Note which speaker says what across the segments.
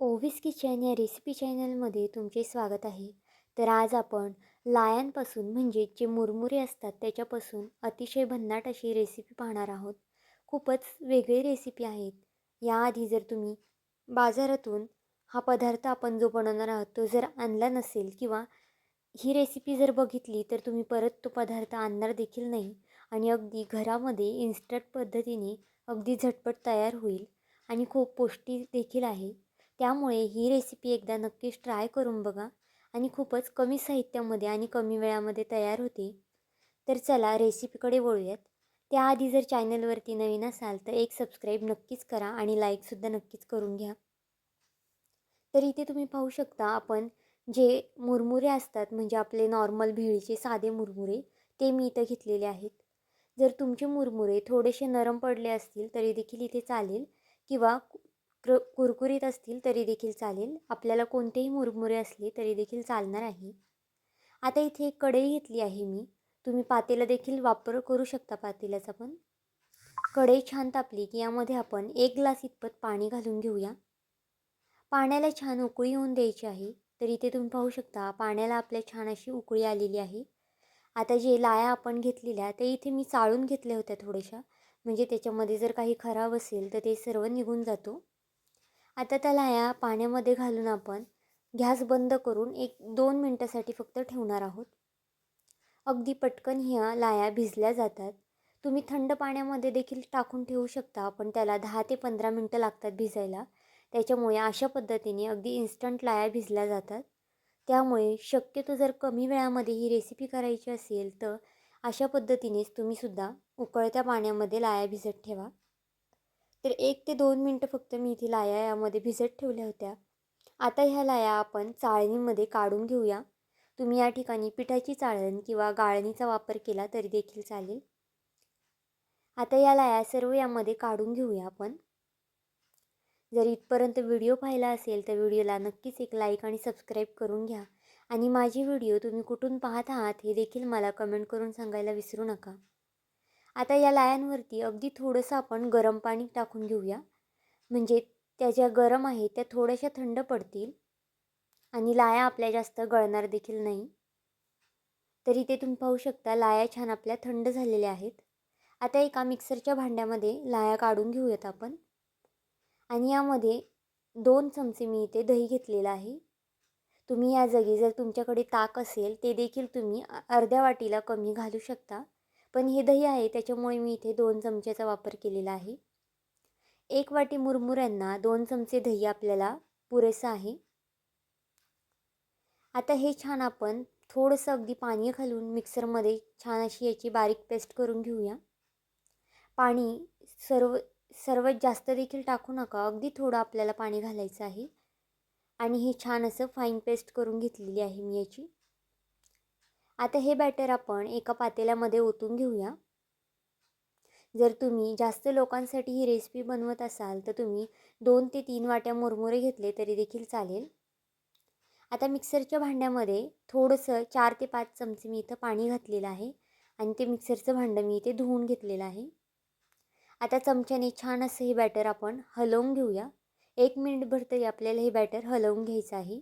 Speaker 1: ओव्हिस kitchen या recipe चॅनलमध्ये तुमचे स्वागत आहे. तर आज आपण लायांपासून म्हणजे जे मुरमुरे असतात त्याच्यापासून अतिशय भन्नाट अशी रेसिपी पाहणार आहोत. खूपच वेगळी रेसिपी आहेत. याआधी जर तुम्ही बाजारातून हा पदार्थ आपण जो बनवणार आहोत तो जर आणला नसेल किंवा ही रेसिपी जर बघितली तर तुम्ही परत तो पदार्थ आणणार देखील नाही आणि अगदी घरामध्ये इन्स्टंट पद्धतीने अगदी झटपट तयार होईल आणि खूप पौष्टिक देखील आहे. त्यामुळे ही रेसिपी एकदा नक्कीच ट्राय करून बघा. आणि खूपच कमी साहित्यामध्ये आणि कमी वेळामध्ये तयार होते. तर चला रेसिपीकडे वळूयात. त्याआधी जर चॅनलवरती नवीन असाल तर एक सबस्क्राईब नक्कीच करा आणि लाईकसुद्धा नक्कीच करून घ्या. तर इथे तुम्ही पाहू शकता आपण जे मुरमुरे असतात म्हणजे आपले नॉर्मल भेळीचे साधे मुरमुरे ते मी इथं घेतलेले आहेत. जर तुमचे मुरमुरे थोडेसे नरम पडले असतील तरी देखील इथे चालेल. किंवा क्र कुरकुरीत असतील तरी देखील चालेल. आपल्याला कोणतेही मुरमुरे असले तरी देखील चालणार आहे. आता इथे एक कढई घेतली आहे मी. तुम्ही पातेला देखील वापर करू शकता पातेल्याचा पण. कढई छान तापली की यामध्ये आपण एक ग्लास इतपत पाणी घालून घेऊया. पाण्याला छान उकळी येऊन द्यायची आहे. तर इथे तुम्ही पाहू शकता पाण्याला आपल्या छान अशी उकळी आलेली आहे. आता जे लाया आपण घेतलेल्या ते इथे मी चाळून घेतल्या होत्या थोड्याशा. म्हणजे त्याच्यामध्ये जर काही खराब असेल तर ते सर्व निघून जातो. आता त्याला या पाण्यामध्ये घालून आपण गॅस बंद करून एक दोन मिनटासाठी फक्त ठेवणार आहोत. अगदी पटकन ह्या लाया भिजल्या जातात. तुम्ही थंड पाण्यामध्ये देखील टाकून ठेवू शकता पण त्याला दहा ते पंधरा मिनटं लागतात भिजायला. त्याच्यामुळे अशा पद्धतीने अगदी इन्स्टंट लाया भिजल्या जातात. त्यामुळे शक्यतो जर कमी वेळामध्ये ही रेसिपी करायची असेल तर अशा पद्धतीनेच तुम्हीसुद्धा उकळत्या पाण्यामध्ये लाया भिजत ठेवा. तर एक ते दोन मिनटं फक्त मी इथे लाया यामध्ये भिजत ठेवल्या होत्या. आता ह्या लाया आपण चाळणीमध्ये काढून घेऊया. तुम्ही या ठिकाणी पिठाची चाळण किंवा गाळणीचा वापर केला तरी देखील चालेल. आता या लाया सर्व यामध्ये काढून घेऊया आपण. जर इथपर्यंत व्हिडिओ पाहिला असेल तर व्हिडिओला नक्कीच एक लाईक आणि सबस्क्राईब करून घ्या. आणि माझी व्हिडिओ तुम्ही कुठून पाहत आहात हे देखील मला कमेंट करून सांगायला विसरू नका. आता या लायांवरती अगदी थोडंसं आपण गरम पाणी टाकून घेऊया. म्हणजे त्या ज्या गरम आहे त्या थोड्याशा थंड पडतील. आणि लाया आपल्या जास्त गळणार देखील नाही. तरी ते तुम्ही पाहू शकता लाया छान आपल्या थंड झालेल्या आहेत. आता एका मिक्सरच्या भांड्यामध्ये लाया काढून घेऊयात आपण. आणि यामध्ये दोन चमचे मी इथे दही घेतलेलं आहे. तुम्ही या जागी जर तुमच्याकडे ताक असेल ते देखील तुम्ही अर्ध्या वाटीला कमी घालू शकता. पण हे दही आहे त्याच्यामुळे मी इथे दोन चमच्याचा वापर केलेला आहे. एक वाटी मुरमुऱ्यांना दोन चमचे दही आपल्याला पुरेसं आहे. आता हे छान आपण थोडंसं अगदी पाणी घालून मिक्सरमध्ये छान अशी याची बारीक पेस्ट करून घेऊया. पाणी सर्व सर्वात जास्त देखील टाकू नका अगदी थोडं आपल्याला पाणी घालायचं आहे. आणि हे छान असं फाईन पेस्ट करून घेतलेली आहे मी याची. आता हे बॅटर आपण एका पातेल्यामध्ये ओतून घेऊया. जर तुम्ही जास्त लोकांसाठी ही रेसिपी बनवत असाल तर तुम्ही दोन ते तीन वाट्या मुरमुरे घेतले तरी देखील चालेल. आता मिक्सरच्या भांड्यामध्ये थोडंसं चार ते पाच चमचे मी इथं पाणी घातलेलं आहे आणि ते मिक्सरचं भांडं मी इथे धुवून घेतलेलं आहे. आता चमच्याने छान असं हे बॅटर आपण हलवून घेऊया. एक मिनिटभर तरी आपल्याला हे बॅटर हलवून घ्यायचं आहे.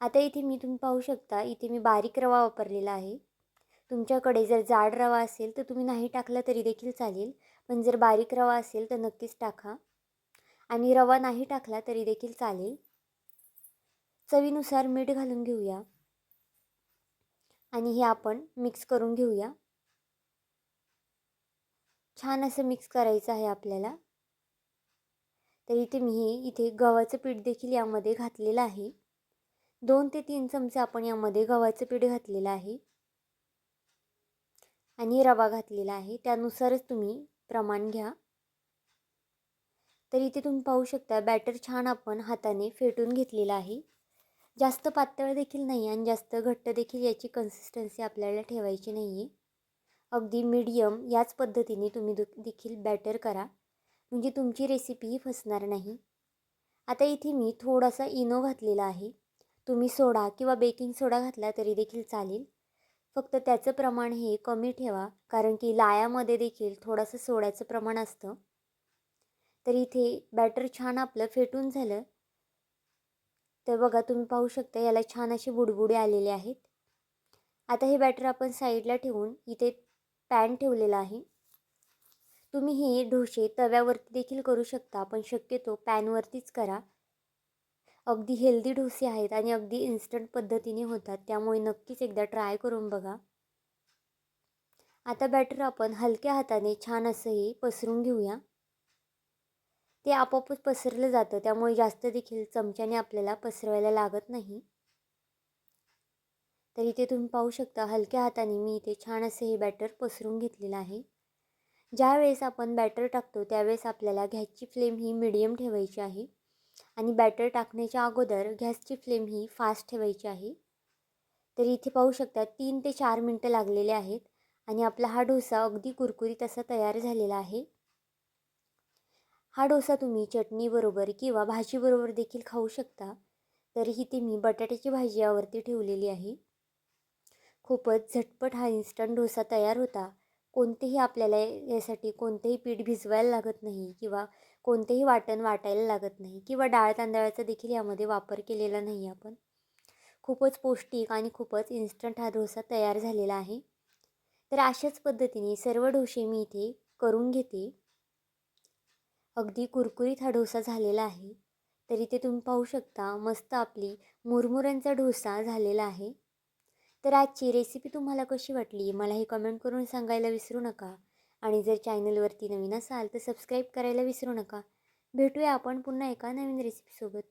Speaker 1: आता इथे मी तुम्ही पाहू शकता इथे मी बारीक रवा वापरलेला आहे. तुमच्याकडे जर जाड रवा असेल तर तुम्ही नाही टाकला तरी देखील चालेल. पण जर बारीक रवा असेल तर नक्कीच टाका. आणि रवा नाही टाकला तरी देखील चालेल. चवीनुसार मीठ घालून घेऊया. आणि हे आपण मिक्स करून घेऊया. छान असं मिक्स करायचं आहे आपल्याला. तर इथे मी हे इथे गव्हाचं पीठ देखील यामध्ये घातलेलं आहे. दोन ते तीन चमचे आपण यामध्ये गव्हाचं पीठ घातलेलं आहे. आणि रवा घातलेला आहे. त्यानुसारच तुम्ही प्रमाण घ्या. तर इथे तुम्ही पाहू शकता बॅटर छान आपण हाताने फेटून घेतलेलं आहे. जास्त पातळ देखील नाही आणि जास्त घट्ट देखील याची कन्सिस्टन्सी आपल्याला ठेवायची नाही आहे अगदी मीडियम याच पद्धतीने तुम्ही देखील बॅटर करा. म्हणजे तुमची रेसिपीही फसणार नाही. आता इथे मी थोडासा इनो घातलेला आहे. तुम्ही सोडा किंवा बेकिंग सोडा घातला तरी देखील चालेल. फक्त त्याचं प्रमाण हे कमी ठेवा कारण की लायामध्ये देखील थोडंसं सोड्याचं प्रमाण असतं. तर इथे बॅटर छान आपलं फेटून झालं. तर बघा तुम्ही पाहू शकता याला छान असे बुडबुडे आलेले आहेत. आता हे बॅटर आपण साईडला ठेवून इथे पॅन ठेवलेला आहे. तुम्ही हे डोसे तव्यावरती देखील करू शकता पण शक्यतो पॅनवरतीच करा. अगदी हेल्दी डोसे आहेत आणि अगदी इन्स्टंट पद्धतीने होतात. त्यामुळे नक्कीच एकदा ट्राय करून बघा. आता बॅटर आपण हलक्या हाताने छान असं हे पसरून घेऊया. ते आपोआपच पसरलं जातं. त्यामुळे जास्त देखील चमच्याने आपल्याला पसरवायला लागत नाही. तर इथे तुम्ही पाहू शकता हलक्या हाताने मी इथे छान असे हे बॅटर पसरून घेतलेलं आहे. ज्यावेळेस आपण बॅटर टाकतो त्यावेळेस आपल्याला गॅसची फ्लेम ही मिडियम ठेवायची आहे. आणि बॅटर टाकण्याच्या अगोदर गॅसची फ्लेम ही फास्ट ठेवायची आहे. तर इथे पाहू शकता तीन ते चार मिनटं लागलेले आहेत आणि आपला हा डोसा अगदी कुरकुरीत असा तयार झालेला आहे. हा डोसा तुम्ही चटणीबरोबर किंवा भाजीबरोबर देखील खाऊ शकता. तरीही ते मी बटाट्याची भाजी यावरती ठेवलेली आहे. खूपच झटपट हा इन्स्टंट डोसा तयार होता. कोणतेही आपल्याला यासाठी कोणतेही पीठ भिजवायला लागत नाही किंवा कोणतेही वाटण वाटायला लागत नाही किंवा डाळ तांदळाचा देखील यामध्ये वापर केलेला नाही आपण. खूपच पौष्टिक आणि खूपच इन्स्टंट हा डोसा तयार झालेला आहे. तर अशाच पद्धतीने सर्व डोसे मी इथे करून घेते. अगदी कुरकुरीत हा डोसा झालेला आहे. तर इथे तुम्ही पाहू शकता मस्त आपली मुरमुऱ्यांचा डोसा झालेला आहे. तर आजची रेसिपी तुम्हाला कशी वाटली? मला हे कमेंट करून सांगायला विसरू नका. आणि जर चॅनलवरती नवीन असाल तर सबस्क्राईब करायला विसरू नका. भेटूया आपण पुन्हा एका नवीन रेसिपीसोबत